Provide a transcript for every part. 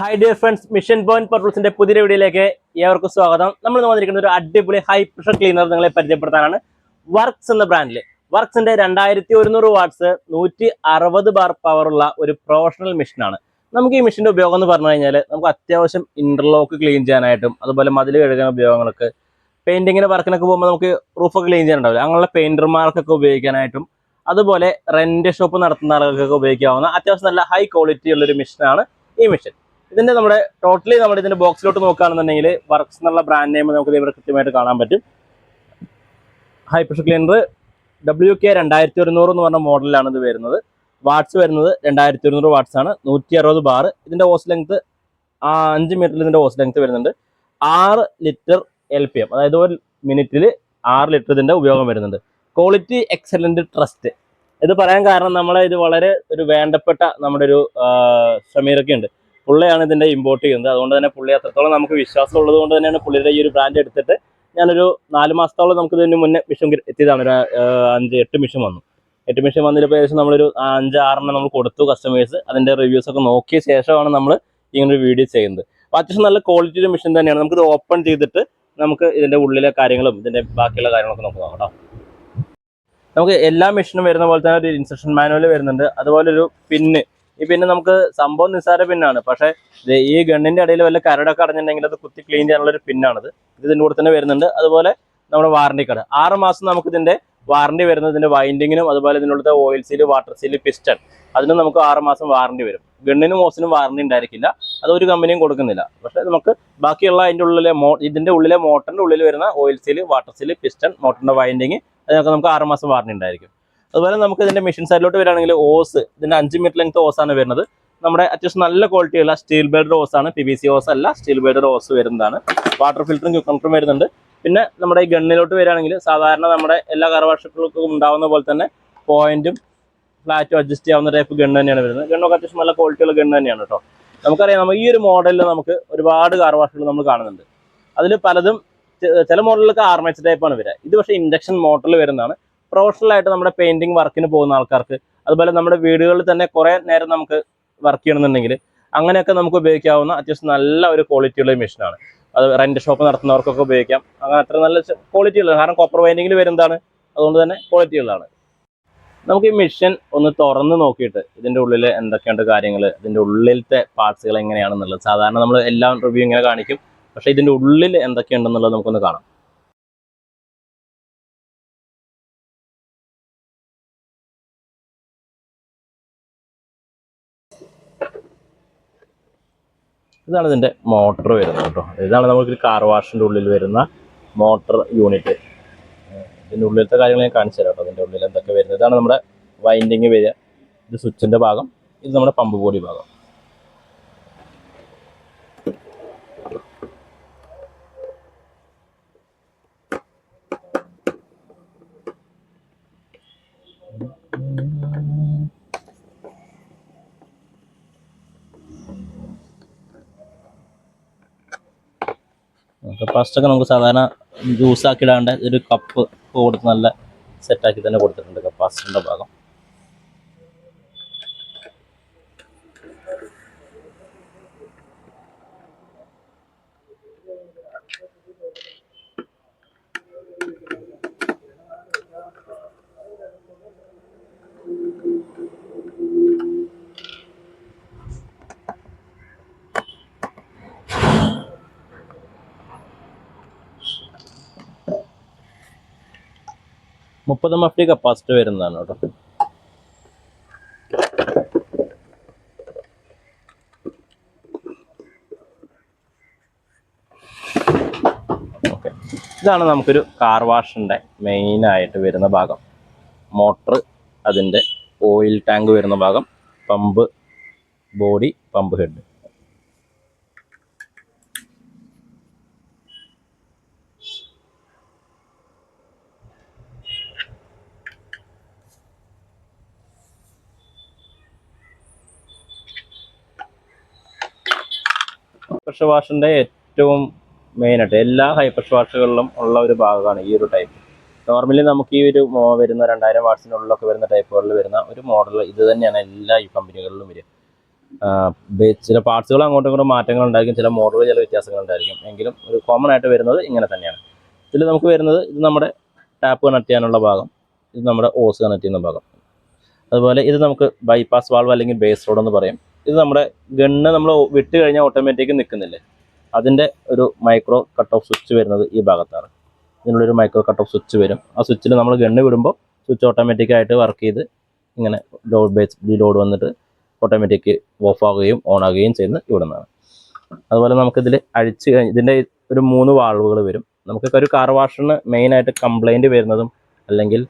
Hi dear friends mission point പർപ്പിൾസിന്റെ പുതിയ വീഡിയോയിലേക്ക് ഏവർക്കും സ്വാഗതം. നമ്മൾ വന്നിരിക്കുന്ന ഒരു അടിപൊളി ഹൈ പ്രഷർ ക്ലീനർ നിങ്ങളെ പരിചയപ്പെടുത്താനാണ്. വർക്ക്സ് എന്ന ബ്രാൻഡിൽ വർക്ക്സിന്റെ രണ്ടായിരത്തി ഒരുന്നൂറ് വാട്ട്സ് നൂറ്റി അറുപത് ബാർ പവറുള്ള ഒരു പ്രൊഫഷണൽ മെഷീനാണ് നമുക്ക് ഈ മെഷീന്റെ ഉപയോഗം എന്ന് പറഞ്ഞു കഴിഞ്ഞാൽ നമുക്ക് അത്യാവശ്യം ഇന്റർലോക്ക് ക്ലീൻ ചെയ്യാനായിട്ടും അതുപോലെ മതിൽ കഴുകുന്ന ഉപയോഗങ്ങൾക്ക് പെയിന്റിങ്ങിന് വർക്കിനൊക്കെ പോകുമ്പോൾ നമുക്ക് റൂഫൊക്കെ ക്ലീൻ ചെയ്യാനുണ്ടാവില്ല? അങ്ങനെയുള്ള പെയിന്റർമാർക്കൊക്കെ ഉപയോഗിക്കാനായിട്ടും അതുപോലെ റെന്റ് ഷോപ്പ് നടത്തുന്ന ആളുകൾക്കൊക്കെ ഉപയോഗിക്കാവുന്ന അത്യാവശ്യം നല്ല ഹൈ ക്വാളിറ്റി ഉള്ളൊരു മെഷീനാണ് ഈ മെഷീൻ ഇതിന്റെ നമ്മുടെ ടോട്ടലി നമ്മുടെ ഇതിന്റെ ബോക്സിലോട്ട് നോക്കുകയാണെന്നുണ്ടെങ്കിൽ വർക്ക്സ് എന്നുള്ള ബ്രാൻഡ് നെയിം നമുക്ക് ഇവിടെ കൃത്യമായിട്ട് കാണാൻ പറ്റും. High pressure cleaner W K രണ്ടായിരത്തി ഒരുന്നൂറ് എന്ന് പറഞ്ഞ മോഡലിലാണ് ഇത് വരുന്നത്. വാട്ട്സ് വരുന്നത് രണ്ടായിരത്തി ഒരുന്നൂറ് വാട്ട്സ് ആണ്. നൂറ്റി അറുപത് ബാർ ഇതിന്റെ ഓസ് ലെങ്ത് അഞ്ച് മീറ്ററിൽ ഇതിന്റെ ഓസ് ലെങ്ത് വരുന്നുണ്ട്. ആറ് ലിറ്റർ എൽ പി എം അതായത് ഒരു മിനിറ്റിൽ ആറ് ലിറ്റർ ഇതിന്റെ ഉപയോഗം വരുന്നുണ്ട്. ക്വാളിറ്റി എക്സലന്റ് ട്രസ്റ്റ് ഇത് പറയാൻ കാരണം നമ്മളെ ഇത് വളരെ ഒരു വേണ്ടപ്പെട്ട നമ്മുടെ ഒരു ഷമീറൊക്കെ ഉണ്ട്. പുള്ളിയാണ് ഇതിന്റെ ഇമ്പോർട്ട് ചെയ്യുന്നത്. അതുകൊണ്ട് തന്നെ പുള്ളി അത്രത്തോളം നമുക്ക് വിശ്വാസം ഉള്ളത് കൊണ്ട് തന്നെയാണ് പുള്ളിയുടെ ഈ ഒരു ബ്രാൻഡ് എടുത്തിട്ട് ഞാനൊരു നാല് മാസത്തോളം നമുക്ക് ഇതിന് മുന്നേ മിഷൻ എത്തിയതാണ്. ഒരു അഞ്ച് എട്ട് മിഷൻ വന്നു. എട്ട് മിഷൻ വന്നതിൽ ഏകദേശം നമ്മളൊരു അഞ്ച് ആറെണ്ണം നമ്മൾ കൊടുത്തു കസ്റ്റമേഴ്സ് അതിന്റെ റിവ്യൂസ് ഒക്കെ നോക്കിയ ശേഷമാണ് നമ്മൾ ഇങ്ങനൊരു വീഡിയോ ചെയ്യുന്നത്. അപ്പോൾ അത്യാവശ്യം നല്ല ക്വാളിറ്റി ഒരു മിഷൻ തന്നെയാണ്. നമുക്ക് ഇത് ഓപ്പൺ ചെയ്തിട്ട് നമുക്ക് ഇതിന്റെ ഉള്ളിലെ കാര്യങ്ങളും ഇതിന്റെ ബാക്കിയുള്ള കാര്യങ്ങളൊക്കെ നമുക്ക് നോക്കാം നമുക്ക് എല്ലാ മെഷീനും വരുന്ന പോലെ തന്നെ ഒരു ഇൻസ്ട്രക്ഷൻ മാനുവൽ വരുന്നുണ്ട്. അതുപോലെ ഒരു പിന്ന് ഈ പിന്നെ നമുക്ക് സംഭവം നിസ്സാര പിന്നാണ്. പക്ഷെ ഈ ഗണ്ണിന്റെ ഇടയിൽ വല്ല കരടൊക്കെ അടഞ്ഞിട്ടുണ്ടെങ്കിൽ അത് കുത്തി ക്ലീൻ ചെയ്യാനുള്ള ഒരു പിന്നാണത്. ഇത് ഇതിന്റെ കൂടെ തന്നെ വരുന്നുണ്ട്. അതുപോലെ നമ്മുടെ വാറണ്ടി കാർഡ് ആറ് മാസം നമുക്ക് ഇതിന്റെ വാറണ്ടി വരുന്നത് ഇതിന്റെ വൈൻഡിങ്ങിനും അതുപോലെ ഇതിനുള്ളത്തെ oil seal water seal piston അതിനും നമുക്ക് ആറ് മാസം വാറണ്ടി വരും. ഗണ്ണിനും മോസിനും വാറണ്ടി ഉണ്ടായിരിക്കില്ല. അത് ഒരു കമ്പനിയും കൊടുക്കുന്നില്ല. പക്ഷെ നമുക്ക് ബാക്കിയുള്ള അതിന്റെ ഉള്ളിലെ മോ ഇതിന്റെ ഉള്ളിലെ മോട്ടറിന്റെ ഉള്ളിൽ വരുന്ന oil seal water seal piston മോട്ടറിന്റെ winding അതിനൊക്കെ നമുക്ക് ആറ് മാസം വാറണ്ടി ഉണ്ടായിരിക്കും. അതുപോലെ നമുക്ക് ഇതിന്റെ മെഷീൻ സൈഡിലോട്ട് വരികയാണെങ്കിൽ ഓസ് ഇതിന്റെ അഞ്ച് മീറ്റർ ലെങ്ത് ഓസ് ആണ് വരുന്നത്. നമ്മുടെ അത്യാവശ്യം നല്ല ക്വാളിറ്റിയുള്ള സ്റ്റീൽ ബേഡ് ഓസ് ആണ് പി ബി സി ഓസ് അല്ല സ്റ്റീൽ ബേഡ് ഓസ് വരുന്നതാണ്. വാട്ടർ ഫിൽറ്ററും ക്യൂക്കണ്ടറും വരുന്നുണ്ട്. പിന്നെ നമ്മുടെ ഈ ഗണ്ണിലോട്ട് വരികയാണെങ്കിൽ സാധാരണ നമ്മുടെ എല്ലാ കറവാഷകൾക്കും ഉണ്ടാവുന്ന പോലെ തന്നെ പോയിന്റും ഫ്ലാറ്റും അഡ്ജസ്റ്റ് ചെയ്യാവുന്ന ടൈപ്പ് ഗണ്ണ് തന്നെയാണ് വരുന്നത്. ഗണ്ണൊക്കെ അത്യാവശ്യം നല്ല ക്വാളിറ്റിയുള്ള ഗണ്ണ് തന്നെയാണ് കേട്ടോ. നമുക്കറിയാം നമ്മൾ ഈ ഒരു മോഡലിൽ നമുക്ക് ഒരുപാട് കാർ നമ്മൾ കാണുന്നുണ്ട്. അതിൽ പലതും ചില മോഡലിലൊക്കെ ആർമേച്ച് ടൈപ്പാണ് വരിക. ഇത് പക്ഷേ ഇൻഡക്ഷൻ മോട്ടറിൽ വരുന്നതാണ്. പ്രൊഫഷണൽ ആയിട്ട് നമ്മുടെ പെയിന്റിങ് വർക്കിന് പോകുന്ന ആൾക്കാർക്ക്. അതുപോലെ നമ്മുടെ വീടുകളിൽ തന്നെ കുറേ നേരം നമുക്ക് വർക്ക് ചെയ്യണമെന്നുണ്ടെങ്കിൽ അങ്ങനെയൊക്കെ നമുക്ക് ഉപയോഗിക്കാവുന്ന അത്യാവശ്യം നല്ല ഒരു ക്വാളിറ്റിയുള്ള മെഷീനാണ് അത് റെന്റ് ഷോപ്പ് നടത്തുന്നവർക്കൊക്കെ ഉപയോഗിക്കാം. അങ്ങനെ അത്ര നല്ല ക്വാളിറ്റി ഉള്ളത് കാരണം കോപ്പർ വൈൻഡിങ്ങിൽ വരുന്നതാണ്. അതുകൊണ്ട് തന്നെ ക്വാളിറ്റി ഉള്ളതാണ്. നമുക്ക് ഈ മെഷീൻ ഒന്ന് തുറന്ന് നോക്കിയിട്ട് ഇതിന്റെ ഉള്ളിൽ എന്തൊക്കെയുണ്ട് കാര്യങ്ങൾ ഇതിന്റെ ഉള്ളിലത്തെ പാർട്സുകൾ എങ്ങനെയാണെന്നുള്ളത്. സാധാരണ നമ്മൾ എല്ലാം റിവ്യൂ ഇങ്ങനെ കാണിക്കും. പക്ഷേ ഇതിന്റെ ഉള്ളിൽ എന്തൊക്കെയുണ്ടെന്നുള്ളത് നമുക്കൊന്ന് കാണാം. ഇതാണ് ഇതിന്റെ മോട്ടർ വരുന്നത് കേട്ടോ. ഇതാണ് നമുക്ക് കാർ വാഷിന്റെ ഉള്ളിൽ വരുന്ന മോട്ടർ യൂണിറ്റ് ഇതിന്റെ ഉള്ളിലത്തെ കാര്യങ്ങൾ ഞാൻ കാണിച്ചു തരാം കേട്ടോ. ഇതിന്റെ ഉള്ളിൽ എന്തൊക്കെ വരുന്നത്. ഇതാണ് നമ്മുടെ വൈൻഡിങ് വരിക. ഇത് സ്വിച്ചിന്റെ ഭാഗം. ഇത് നമ്മുടെ പമ്പ് ബോഡി ഭാഗം. ഫസ്റ്റ് ഒക്കെ നമുക്ക് സാധാരണ ജ്യൂസ് ആക്കി ഇടാണ്ട് ഒരു കപ്പ് കൊടുത്ത് നല്ല സെറ്റാക്കി തന്നെ കൊടുത്തിട്ടുണ്ട് കപ്പാസിറ്ററിന്റെ ഭാഗം. മുപ്പത് എം എഫ് ഡി കപ്പാസിറ്റി വരുന്നതാണ് കേട്ടോ. ഓക്കെ. ഇതാണ് നമുക്കൊരു കാർ വാഷിന്റെ മെയിനായിട്ട് വരുന്ന ഭാഗം. മോട്ടർ അതിന്റെ ഓയിൽ ടാങ്ക് വരുന്ന ഭാഗം. Pump body pump head pressure വാഷിന്റെ ഏറ്റവും മെയിനായിട്ട് എല്ലാ ഹൈ പ്രഷർ വാഷുകളിലും ഉള്ള ഒരു ഭാഗമാണ് ഈ ഒരു ടൈപ്പ് നോർമലി നമുക്ക് ഈ ഒരു വരുന്ന രണ്ടായിരം വാട്സിനുള്ളിലൊക്കെ വരുന്ന ടൈപ്പുകളിൽ വരുന്ന ഒരു മോഡൽ ഇത് തന്നെയാണ് എല്ലാ ഈ കമ്പനികളിലും വരിക. ചില പാർട്സുകൾ അങ്ങോട്ടും ഇങ്ങോട്ടും മാറ്റങ്ങൾ ഉണ്ടായിരിക്കും ചില മോഡലുകൾ ചില വ്യത്യാസങ്ങൾ ഉണ്ടായിരിക്കും. എങ്കിലും ഒരു കോമൺ ആയിട്ട് വരുന്നത് ഇങ്ങനെ തന്നെയാണ്. ഇതിൽ നമുക്ക് വരുന്നത് ഇത് നമ്മുടെ ടാപ്പ് കണക്ട് ചെയ്യാനുള്ള ഭാഗം ഇത് നമ്മുടെ ഓസ് കണക്ട് ചെയ്യുന്ന ഭാഗം. അതുപോലെ ഇത് നമുക്ക് ബൈപ്പാസ് വാൾവ് അല്ലെങ്കിൽ ബേസ് റോഡ് എന്ന് പറയും. ഇത് നമ്മുടെ ഗണ്ണ് നമ്മൾ വിട്ട് കഴിഞ്ഞാൽ ഓട്ടോമാറ്റിക് നിൽക്കുന്നില്ലേ അതിന്റെ ഒരു മൈക്രോ കട്ട് ഓഫ് സ്വിച്ച് വരുന്നത് ഈ ഭാഗത്താണ്. ഇതിനുള്ളൊരു മൈക്രോ കട്ട് ഓഫ് സ്വിച്ച് വരും. ആ സ്വിച്ചിൽ നമ്മൾ ഗണ്ണ് വിടുമ്പോൾ സ്വിച്ച് ഓട്ടോമാറ്റിക്കായിട്ട് വർക്ക് ചെയ്ത് ഇങ്ങനെ ലോഡ് ബേസ് ഡി ലോഡ് വന്നിട്ട് ഓട്ടോമാറ്റിക് ഓഫ് ആകുകയും ഓൺ ആകുകയും ചെയ്യുന്ന ഇവിടുന്നാണ്. അതുപോലെ നമുക്കിതിൽ അഴിച്ച് കഴിഞ്ഞ് ഇതിന്റെ ഒരു മൂന്ന് വാൾവുകൾ വരും. നമുക്ക് ഒരു കാർ വാഷിന് മെയിനായിട്ട് കംപ്ലൈന്റ് വരുന്നതും അല്ലെങ്കിൽ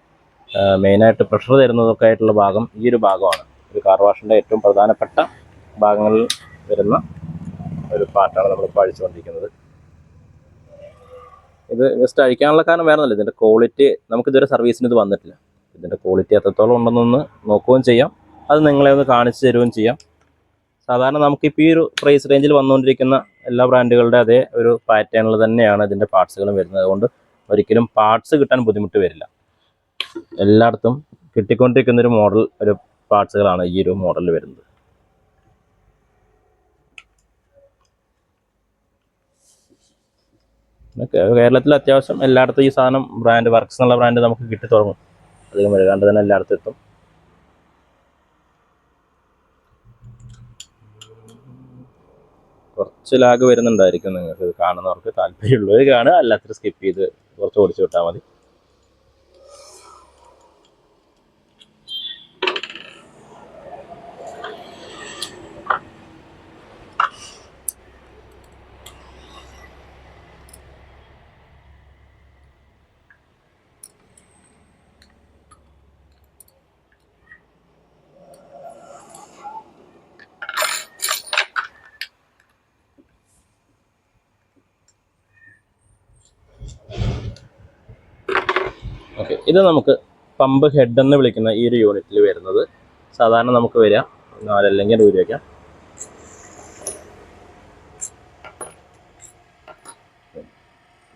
മെയിനായിട്ട് പ്രഷർ തരുന്നതൊക്കെ ആയിട്ടുള്ള ഭാഗം ഈ ഒരു ഭാഗമാണ്. ഒരു കാർ വാഷിന്റെ ഏറ്റവും പ്രധാനപ്പെട്ട ഭാഗങ്ങളിൽ വരുന്ന ഒരു പാർട്ടാണ് നമ്മളിപ്പോൾ അഴിച്ചുകൊണ്ടിരിക്കുന്നത്. ഇത് ജസ്റ്റ് അഴിക്കാനുള്ള കാരണം വേറെന്നല്ല ഇതിന്റെ ക്വാളിറ്റി നമുക്കിതുവരെ സർവീസിന് ഇത് വന്നിട്ടില്ല. ഇതിന്റെ ക്വാളിറ്റി എത്രത്തോളം ഉണ്ടെന്നൊന്ന് നോക്കുകയും ചെയ്യാം. അത് നിങ്ങളെ ഒന്ന് കാണിച്ചു തരുകയും ചെയ്യാം. സാധാരണ നമുക്കിപ്പോൾ ഈ ഒരു പ്രൈസ് റേഞ്ചിൽ വന്നുകൊണ്ടിരിക്കുന്ന എല്ലാ ബ്രാൻഡുകളുടെ അതേ ഒരു പാറ്റേണിൽ തന്നെയാണ് ഇതിന്റെ പാർട്സുകളും വരുന്നത്. അതുകൊണ്ട് ഒരിക്കലും പാർട്സ് കിട്ടാൻ ബുദ്ധിമുട്ട് വരില്ല. എല്ലായിടത്തും കിട്ടിക്കൊണ്ടിരിക്കുന്ന ഒരു മോഡൽ ഒരു പാർട്സുകളാണ് ഈ ഒരു മോഡലിൽ വരുന്നത്. കേരളത്തിൽ അത്യാവശ്യം എല്ലായിടത്തും ഈ സാധനം ബ്രാൻഡ് വർക്ക്സ് എന്നുള്ള ബ്രാൻഡ് നമുക്ക് കിട്ടി തുടങ്ങും. അധികം വൈകാണ്ട് തന്നെ എല്ലായിടത്തും എത്തും. കുറച്ച് ലാഗ് വരുന്നുണ്ടായിരിക്കും നിങ്ങൾക്ക് ഇത് കാണുന്നവർക്ക് താല്പര്യമുള്ളവർ കാണുക. അല്ലാത്തവർ സ്കിപ്പ് ചെയ്ത് കുറച്ച് ഓടിച്ചു വിട്ടാൽ മതി ഓക്കെ ഇത് നമുക്ക് പമ്പ് ഹെഡ് എന്ന് വിളിക്കുന്ന ഈ ഒരു യൂണിറ്റിൽ വരുന്നത്. സാധാരണ നമുക്ക് വരിക. നാലല്ലെങ്കിൽ ഒരു വയ്ക്കാം.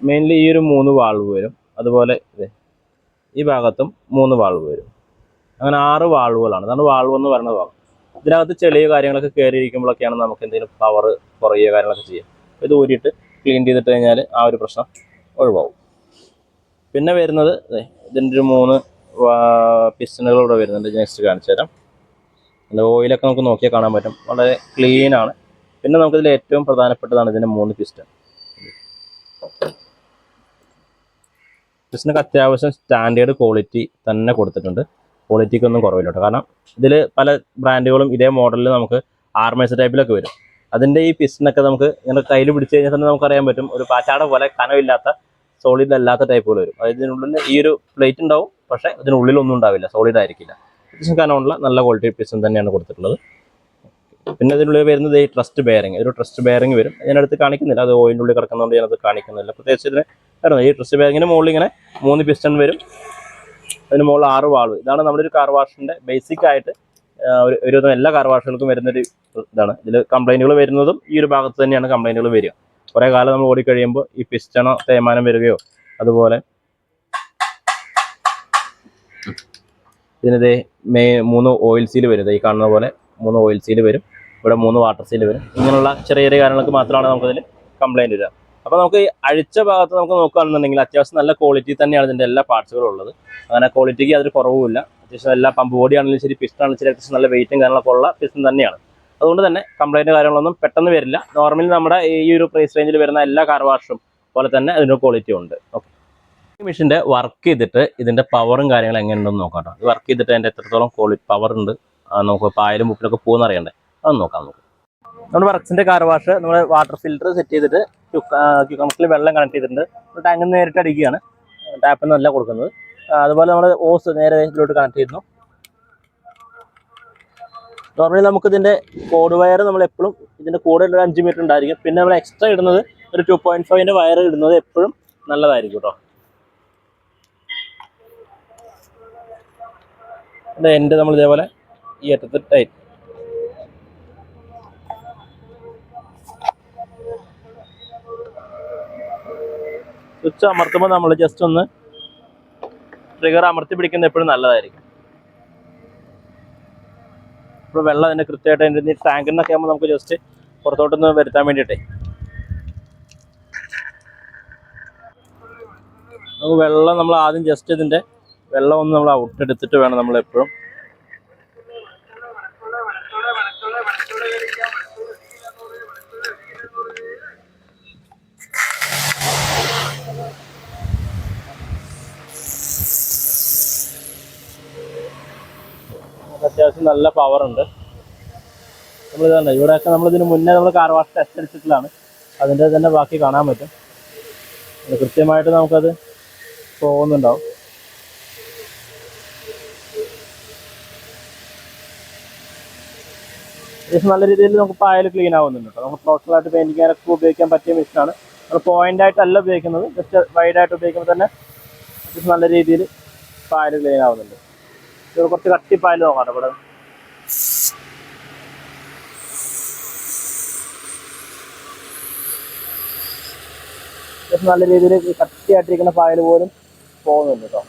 മെയിൻലി ഈ ഒരു മൂന്ന് വാൾവ് വരും. അതുപോലെ ഈ ഭാഗത്തും മൂന്ന് വാൾവ് വരും. അങ്ങനെ ആറ് വാൾവുകളാണ് അതാണ് വാൾവ് എന്ന് പറയുന്ന ഭാഗം. ഇതിനകത്ത് ചെളിയോ കാര്യങ്ങളൊക്കെ കയറിയിരിക്കുമ്പോഴൊക്കെയാണ് നമുക്ക് എന്തെങ്കിലും പവർ കുറയുക കാര്യങ്ങളൊക്കെ ചെയ്യാം. ഇത് ഊരിയിട്ട് ക്ലീൻ ചെയ്തിട്ട് കഴിഞ്ഞാൽ ആ ഒരു പ്രശ്നം ഒഴിവാവും. പിന്നെ വരുന്നത് ഇതിന്റെ ഒരു മൂന്ന് പിസ്റ്റണുകൾ ഇവിടെ വരുന്നുണ്ട്. നെക്സ്റ്റ് കാണിച്ചു തരാം. അതിന്റെ ഓയിലൊക്കെ നമുക്ക് നോക്കിയാൽ കാണാൻ പറ്റും. വളരെ ക്ലീനാണ് പിന്നെ നമുക്കിതിൽ ഏറ്റവും പ്രധാനപ്പെട്ടതാണ് ഇതിന്റെ മൂന്ന് പിസ്റ്റൺ പിസ്റ്റനൊക്കെ അത്യാവശ്യം സ്റ്റാൻഡേർഡ് ക്വാളിറ്റി തന്നെ കൊടുത്തിട്ടുണ്ട്. ക്വാളിറ്റിക്കൊന്നും കുറവില്ല കേട്ടോ. കാരണം ഇതിൽ പല ബ്രാൻഡുകളും ഇതേ മോഡലിൽ നമുക്ക് ആർമേഴ്സ് ടൈപ്പിലൊക്കെ വരും. അതിന്റെ ഈ പിസ്റ്റനൊക്കെ നമുക്ക് ഇങ്ങനെ കയ്യിൽ പിടിച്ച് കഴിഞ്ഞാൽ തന്നെ നമുക്കറിയാൻ പറ്റും. ഒരു പാച്ചാട പോലെ കനമില്ലാത്ത സോളിഡ് അല്ലാത്ത ടൈപ്പുകൾ വരും. അതായത് ഇതിനുള്ളിൽ ഈ ഒരു പ്ലേറ്റ് ഉണ്ടാവും പക്ഷേ ഇതിനുള്ളിലൊന്നും ഉണ്ടാവില്ല സോളിഡ് ആയിരിക്കില്ല. അത്യാവശ്യം കാരണമുള്ള നല്ല ക്വാളിറ്റി പീസും തന്നെയാണ് കൊടുത്തിട്ടുള്ളത്. പിന്നെ അതിനുള്ളിൽ വരുന്നത് ഈ ട്രസ്റ്റ് ബെയറിങ് ഒരു ട്രസ്റ്റ് ബെയറിങ് വരും. ഞാനടുത്ത് കാണിക്കുന്നില്ല. അത് ഓയിലിനുള്ളിൽ കിടക്കുന്നതുകൊണ്ട് ഞാനത് കാണിക്കുന്നില്ല. പ്രത്യേകിച്ച് ഇതിന് കാരണം ഈ ട്രസ്റ്റ് ബെയറിങ്ങിന് മുകളിൽ ഇങ്ങനെ മൂന്ന് പിസ്റ്റൺ വരും. അതിന് മുകളിൽ ആറ് വാൾവ് ഇതാണ് നമ്മുടെ ഒരു കാർ വാഷിന്റെ ബേസിക് ആയിട്ട് ഒരു ഒരുവിധം എല്ലാ കാർ വാഷുകൾക്കും വരുന്നൊരു ഇതാണ്. ഇതിൽ കംപ്ലൈന്റുകൾ വരുന്നതും ഈ ഒരു ഭാഗത്ത് തന്നെയാണ് കംപ്ലൈന്റുകൾ വരിക. കുറേ കാലം നമ്മൾ ഓടിക്കഴിയുമ്പോൾ ഈ പിസ്റ്റണോ തേയ്മാനം വരികയോ അതുപോലെ ഇതിനിത് മേ മൂന്ന് ഓയിൽ സീൽ വരും. ഈ കാണുന്ന പോലെ മൂന്ന് ഓയിൽ സീൽ വരും. ഇവിടെ മൂന്ന് വാട്ടർ സീൽ വരും. ഇങ്ങനെയുള്ള ചെറിയ ചെറിയ കാര്യങ്ങൾക്ക് മാത്രമാണ് നമുക്കതിൽ കംപ്ലൈന്റ് വരിക. അപ്പോൾ നമുക്ക് ഈ അഴിച്ച ഭാഗത്ത് നമുക്ക് നോക്കുകയാണെന്നുണ്ടെങ്കിൽ അത്യാവശ്യം നല്ല ക്വാളിറ്റി തന്നെയാണ് ഇതിന്റെ എല്ലാ പാർട്സുകളും ഉള്ളത്. അങ്ങനെ ക്വാളിറ്റിക്ക് അതിൽ കുറവുമില്ല. അത്യാവശ്യം എല്ലാ പമ്പ് ബോഡി ആണെങ്കിലും ശരി പിസ്റ്റൺ ആണെങ്കിലും ശരി അത്യാവശ്യം നല്ല വെയിറ്റും കാര്യങ്ങളൊക്കെ ഉള്ള പിസ്റ്റൺ തന്നെയാണ്. അതുകൊണ്ട് തന്നെ കംപ്ലൈന്റ് കാര്യങ്ങളൊന്നും പെട്ടെന്ന് വരില്ല. നോർമലി നമ്മുടെ ഈ ഒരു പ്രൈസ് റേഞ്ചിൽ വരുന്ന എല്ലാ കാർ വാഷും പോലെ തന്നെ അതിന്റെ ക്വാളിറ്റി ഉണ്ട്. ഓക്കെ ഈ മെഷീന്റെ വർക്ക് ചെയ്തിട്ട് ഇതിന്റെ പവറും കാര്യങ്ങളും എങ്ങനെയുണ്ടെന്ന് നോക്കാം കേട്ടോ. വർക്ക് ചെയ്തിട്ട് അതിന്റെ എത്രത്തോളം ക്വാളിറ്റി പവർ ഉണ്ട് നമുക്ക് പായലും മുപ്പിലൊക്കെ പോകുന്ന അറിയണ്ടേ? അതൊന്ന് നോക്കാം നമുക്ക് നമ്മുടെ വർക്സിന്റെ കാർ വാഷ് നമ്മൾ വാട്ടർ ഫിൽറ്റർ സെറ്റ് ചെയ്തിട്ട് ക്യൂക്കംസിൽ വെള്ളം കണക്ട് ചെയ്തിട്ടുണ്ട്. ടാങ്കിൽ നേരിട്ട് അടിക്കുകയാണ്. ടാപ്പിൽ നിന്നല്ല കൊടുക്കുന്നത്. അതുപോലെ നമ്മൾ ഓസ് നേരെ ഇതിലോട്ട് കണക്ട് ചെയ്യുന്നു നോർമലി നമുക്ക് ഇതിന്റെ കോഡ് വയർ നമ്മൾ എപ്പോഴും ഇതിന്റെ കൂടെ ഒരു അഞ്ച് മീറ്റർ ഉണ്ടായിരിക്കും. പിന്നെ നമ്മൾ എക്സ്ട്രാ ഇടുന്നത് ഒരു ടു പോയിന്റ് ഫൈവിന്റെ വയർ ഇടുന്നത് എപ്പോഴും നല്ലതായിരിക്കും കേട്ടോ എന്റെ നമ്മൾ ഇതേപോലെ ഈ അറ്റത്ത് ടൈറ്റ് സ്വിച്ച് അമർത്തുമ്പോൾ നമ്മൾ ജസ്റ്റ് ഒന്ന് ട്രിഗർ അമർത്തി പിടിക്കുന്നത് എപ്പോഴും നല്ലതായിരിക്കും. അപ്പോൾ വെള്ളം അതിന്റെ കൃത്യമായിട്ട് അതിന്റെ ടാങ്കിൽ നിന്നൊക്കെ ആകുമ്പോൾ നമുക്ക് ജസ്റ്റ് പുറത്തോട്ടൊന്ന് വരുത്താൻ വേണ്ടിയിട്ടേ. നമുക്ക് വെള്ളം നമ്മൾ ആദ്യം ജസ്റ്റ് ഇതിന്റെ വെള്ളം ഒന്ന് നമ്മൾ ഔട്ടെടുത്തിട്ട് വേണം നമ്മൾ എപ്പോഴും അത്യാവശ്യം നല്ല പവർ ഉണ്ട്. നമ്മൾ ഇതാണ് ഇവിടെയൊക്കെ നമ്മൾ ഇതിന് മുന്നേ നമ്മൾ കാർ വാഷ് ടെസ്റ്റ് അടിച്ചിട്ടുള്ളതാണ് അതിന്റെ തന്നെ ബാക്കി കാണാൻ പറ്റും. കൃത്യമായിട്ട് നമുക്കത് പോകുന്നുണ്ടാവും. അത്യാവശ്യം നല്ല രീതിയിൽ നമുക്ക് പായൽ ക്ലീൻ ആവുന്നുണ്ട് കേട്ടോ. നമുക്ക് പെയിന്റിംഗ് ചെയ്യാനൊക്കെ ഉപയോഗിക്കാൻ പറ്റിയ മെഷീനാണ് നമ്മൾ പോയിന്റ് ആയിട്ടല്ല ഉപയോഗിക്കുന്നത് ജസ്റ്റ് വൈഡായിട്ട് ഉപയോഗിക്കുമ്പോൾ തന്നെ നല്ല രീതിയിൽ പായൽ ക്ലീൻ ആവുന്നുണ്ട്. കുറച്ച് കട്ടി പായൽ നോക്കാം ഇവിടെ. നല്ല രീതിയിൽ കട്ടിയായിട്ടിരിക്കുന്ന പായൽ പോലും പോകുന്നുണ്ട് കേട്ടോ.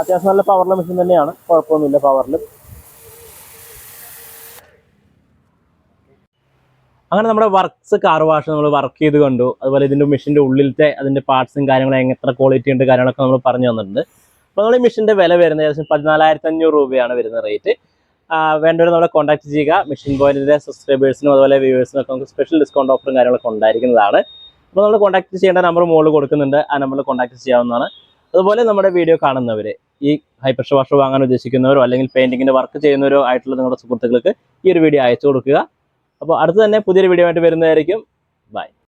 അത്യാവശ്യം നല്ല പവറിലെ മെഷീൻ തന്നെയാണ്. കുഴപ്പമൊന്നുമില്ല പവറിൽ അങ്ങനെ നമ്മുടെ വർക്ക്സ് കാർ വാഷ് നമ്മൾ വർക്ക് ചെയ്ത് കണ്ടു. അതുപോലെ ഇതിന്റെ മെഷീന്റെ ഉള്ളിലത്തെ അതിന്റെ പാർട്സും കാര്യങ്ങളും എത്ര ക്വാളിറ്റി ഉണ്ട് കാര്യങ്ങളൊക്കെ നമ്മൾ പറഞ്ഞു തന്നിട്ടുണ്ട്. അപ്പോൾ നമ്മൾ ഈ മെഷീന്റെ വില വരുന്നത് ഏകദേശം പതിനാലായിരത്തി അഞ്ഞൂറ് രൂപയാണ് വരുന്ന റേറ്റ് വേണ്ടവർ നമ്മളെ കോൺടാക്ട് ചെയ്യുക. മെഷീൻ പോയിന്റിന്റെ സബ്സ്ക്രൈബേഴ്സിനും അതുപോലെ വ്യൂവേഴ്സിനും ഒക്കെ നമുക്ക് സ്പെഷ്യൽ ഡിസ്കൗണ്ട് ഓഫറും കാര്യങ്ങളൊക്കെ ഉണ്ടായിരിക്കുന്നതാണ്. അപ്പോൾ നമ്മൾ കോൺടാക്ട് ചെയ്യേണ്ട നമ്പർ മുകളിൽ കൊടുക്കുന്നുണ്ട്. ആ നമ്പറിൽ കോൺടാക്ട് ചെയ്യാവുന്നതാണ്. അതുപോലെ നമ്മുടെ വീഡിയോ കാണുന്നവർ ഈ ഹൈ പ്രഷർ വാഷർ വാങ്ങാൻ ഉദ്ദേശിക്കുന്നവരോ അല്ലെങ്കിൽ പെയിന്റിങ്ങിന്റെ വർക്ക് ചെയ്യുന്നവരോ ആയിട്ടുള്ള നിങ്ങളുടെ സുഹൃത്തുക്കൾക്ക് ഈ ഒരു വീഡിയോ അയച്ചു കൊടുക്കുക. അപ്പോൾ അടുത്ത് തന്നെ പുതിയൊരു വീഡിയോ ആയിട്ട് വരുന്നതായിരിക്കും. ബൈ